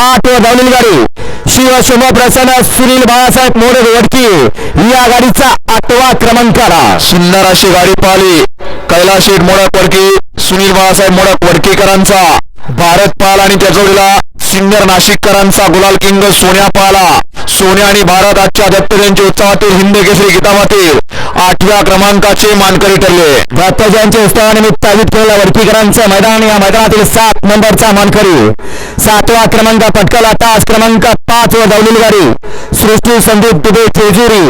आठ व धावलेली गाडी. शिव शुभ प्रसन्न सुनील बाळासाहेब मोरे वडकी. या गाडीचा आठवा क्रमांक आला. सुंदर अशी गाडी पाहिली. कैलाशीट मोडक वडकी सुनील बाळासाहेब मोडक वडकीकरांचा. भारत पाल आणि त्याजोडीला सिंगर नाशिककरांचा गुलाल किंग सोन्या पाला. सोन्या आणि भारत आजच्या दत्तजयंती उत्सवातील हिंद केसरी किताबातील आठव्या क्रमांकाचे मानकरी ठरले. दत्तजयंती उत्सवानिमित्त आयोजित केलेल्या वडकीकरांचं मैदान या मैदानातील सात नंबरचा मानकरी. सातवा क्रमांक पटकला तास क्रमांक पाच व धावलेली गाडी सृष्टी संदीप दुबे जेजुरी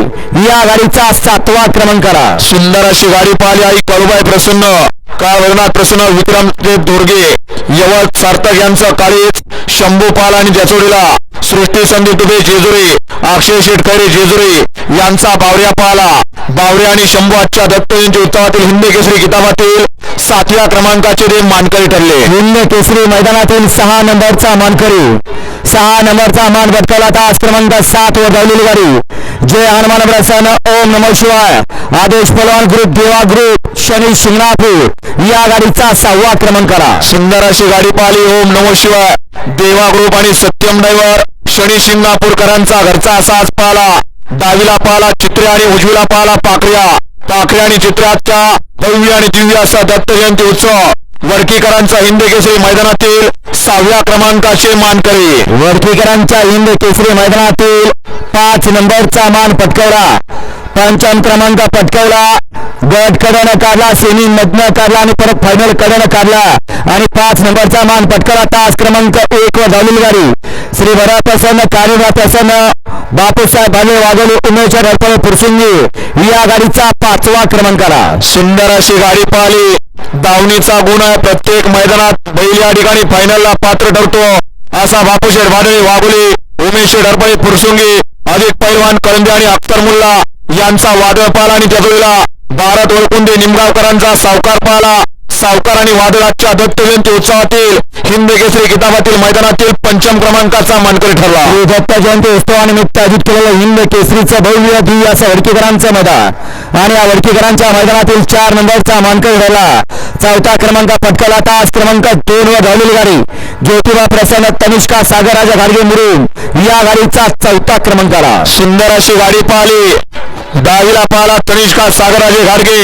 या गाडीचा सातवा क्रमांक आला सुंदर अशी गाडी पाहिली आई कळुबाई प्रसन्न. काळ रघुनाथ प्रसन्न विक्रम देव दोरगे यवत सार्थक यांचा काळीच शंभू पाल आणि जसोडीला सृष्टी संदीप दुबे जेजुरी. अक्षय शेटकरी जेजुरी यांचा बावऱ्या पाला. बावरे आणि शंभू आजच्या दत्त जयंती उत्सवातील हिंद केसरी किताबातील सातव्या क्रमांकाचे ते मानकरी ठरले. हिंद केसरी मैदानातील सहा नंबरचा मानकरी. सहा नंबरचा मान पटकावला तास क्रमांक सात वर धावलेली गाडी. जय हनुमान प्रसन्न ओम नमः शिवाय. आदेश पलवान ग्रुप देवा ग्रुप शनी शिंगणापूर. या गाडीचा सहावा क्रमांक आला सुंदर अशी गाडी पाहिली ओम नमो शिवाय. देवा ग्रुप आणि सत्यम ड्रायव्हर शनी शिंगणापूरकरांचा घरचा असाच पाला डावीला पाहला चित्रे आणि उजवीला पाहला पाकऱ्या पाकऱ्या आणि चित्राच्या भव्य आणि दिव्य असा दत्त जयंती उत्सव. वडकीकरांचा हिंद केसरी मैदानातील सहाव्या क्रमांकाचे मानकरी. वडकीकरांच्या हिंद केसरी मैदानातील पाच नंबरचा मान पटकावला. पंचम क्रमांक पटकावला. गट कडनं काढला सेमी मधनं काढला आणि परत फायनल कडनं काढला. आणि पाच नंबरचा मान पटकावला. तास क्रमांक एक व धावलेली गाडी श्री भरा प्रसन्न कानिबा प्रसन्न बापूसाहेब भाले वाघोली उमेश हरपळे पुरसिंगी. या गाडीचा पाचवा क्रमांक आला. सुंदर अशी गाडी पाहिली. दावणीचा गुण आहे. प्रत्येक मैदानात बैल या ठिकाणी फायनलला पात्र ठरतो. असा बापूशेठ भाडळी वाघोली उमेश हरपळे पुरसुंगी अधिक पैलवान करंदे आणि अख्तर मुल्ला यांचा वादळ पाला आणि जगलेला भारत ओळकुंडे निमगावकरांचा सावकार पाला सावकार आणि वादळाच्या दत्त जयंती उत्सवातील हिंद केसरी किताबातील मैदानातील पंचम क्रमांकाचा मानकरी ठरला. दत्त जयंती उत्सवानिमित्त आयोजित केलेलं हिंद केसरीचं भव्य दिव्य असं वडकीकरांचं मैदान. आणि या वडकीकरांच्या मैदानातील चार नंबरचा मानकरी ठरला. चौथा क्रमांक पटकावला तास क्रमांक दोन वर धावलेली गाडी. ज्योतिबा प्रसन्न तनिष्का सागरराजा गाडगे मुरुम. या गाडीचा चौथा क्रमांक आला सुंदर अशी गाडी पाहिली. दहावीला पाहिला तनिष्का सागराजे घाडगे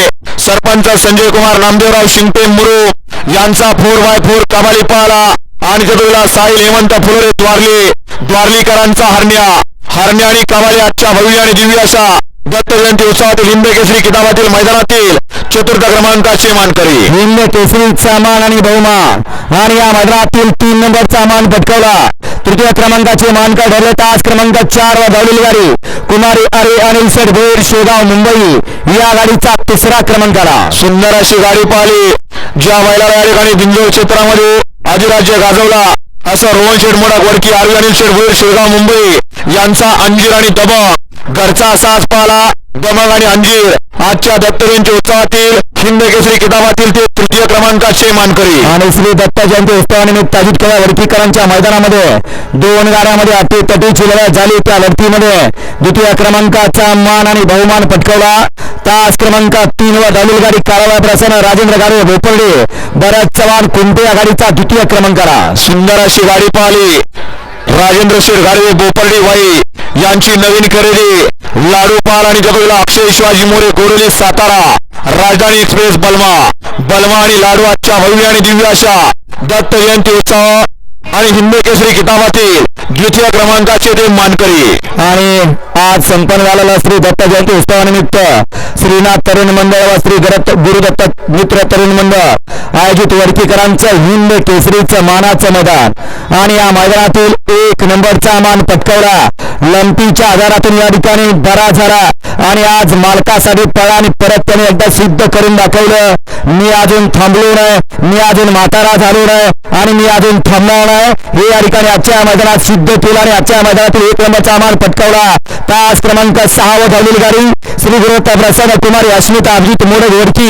सरपंच संजय कुमार नामदेवराव शिंगटे मुरू यांचा फोर बाय फोर कबाली पाहला आणि जदुला साहिल हेमंत फुलोरे द्वारले. द्वारलीकरांचा हरण्या. हरण्या आणि कबाली आजच्या भव्य आणि दिव्य अशा दत्त जयंती उत्सवातील हिंद केसरी किताबातील मैदानातील चतुर्थ क्रमांकाचे मानकरी. हिंद केसरीचा मान आणि बहुमान. आणि या मैदानातील तीन नंबरचा मान पटकवला. तृतीय क्रमांकाचे मानकर ठरले तास क्रमांक चार वर धावलेली गाडी. कुमारी अरे अनिल शेठ शेगाव मुंबई. या गाडीचा तिसरा क्रमांक आला. सुंदर अशी गाडी पाहिली. ज्या बैलाला या ठिकाणी बिंजोळ क्षेत्रामध्ये आदिराज्य गाजवला असं रोहन शेठ वडकी आरवी अनिल शेडभोर शेगाव मुंबई. यांचा अंजीर आणि दबंग घरचा सास पाला दमंग आणि अंजीर. आजच्या दत्त उत्सवातील हिंद केसरी किताबातील ते तृतीय क्रमांकाचे मानकरी. आणि श्री दत्त जयंती उत्सवानिमित्त आयोजित केलेल्या वडकीकरांच्या मैदानामध्ये दोन गाड्यामध्ये अटी तटीची लढत झाली त्या लढतीमध्ये. द्वितीय क्रमांकाचा मान आणि बहुमान पटकावला. तास क्रमांक तीन वर धावलेली गाडी काळाबाई प्रसन्न राजेंद्र गाडवे भोपर्डे भरत चव्हाण कुंटे या गाडीचा द्वितीय क्रमांक आला सुंदर अशी गाडी पाहिली. राजेंद्र शेठ गाडवे बोपर्डे वाई यांची नवीन खरेदी. लाडू पाल आणि जगोला अक्षय शिवाजी मोरे गोरली सातारा राजधानी एक्सप्रेस बलमा बलमा आणि लाडू आजच्या भव्य आणि दिव्य अशा दत्त जयंती उत्सव आणि हिंदू केसरी किताबातील द्वितीय क्रमांकाचे ते मानकरी. आणि आज संपन्न झालेला श्री दत्त जयंती उत्सवानिमित्त श्रीनाथ तरुण मंडळ व श्री गरत गुरुदत्त मित्र तरुण मंडळ. आयोजित वडकीकरांचं हिंद केसरीचं मानाचं मैदान. आणि या मैदानातील एक नंबरचा मान पटकवला. लंपीच्या आधारातून या ठिकाणी बरा झाला. आणि आज मालकासाठी पळा आणि परत त्याने एकदा सिद्ध करून दाखवलं. मी अजून थांबलो नाही. मी अजून म्हातारा झालो नाही. आणि मी अजून थांबणार नाही. हे या ठिकाणी आजच्या मैदानात सिद्ध केलं आणि आजच्या मैदानातील एक नंबरचा मान पटकवला. तास क्रमांक सहा वर धावलेली गाडी. श्री गुरुत्ता प्रसाद कुमारी अस्मिता अभिजित मोडक वरती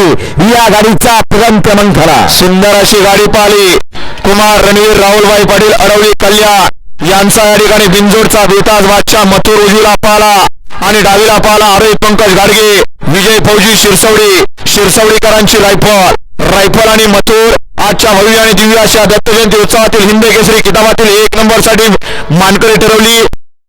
या गाडीचा प्रथम क्रमांक झाला सुंदर अशी गाडी पाहिली. कुमार रणवीर राहुलभाई पाटील अडवली कल्याण यांचा या ठिकाणी बिंजोडचा बेताज बादशाह मथुर उजवीला पाला आणि डावीला पाला आरोही पंकज गाडगे. विजय फौजी शिरसवडी शिरसवडीकरांची रायफल. रायफल आणि मथुर आजच्या भव्य आणि दिव्य अशा दत्त जयंती उत्सवातील हिंद केसरी किताबातील एक नंबरसाठी मानकरी ठरवली.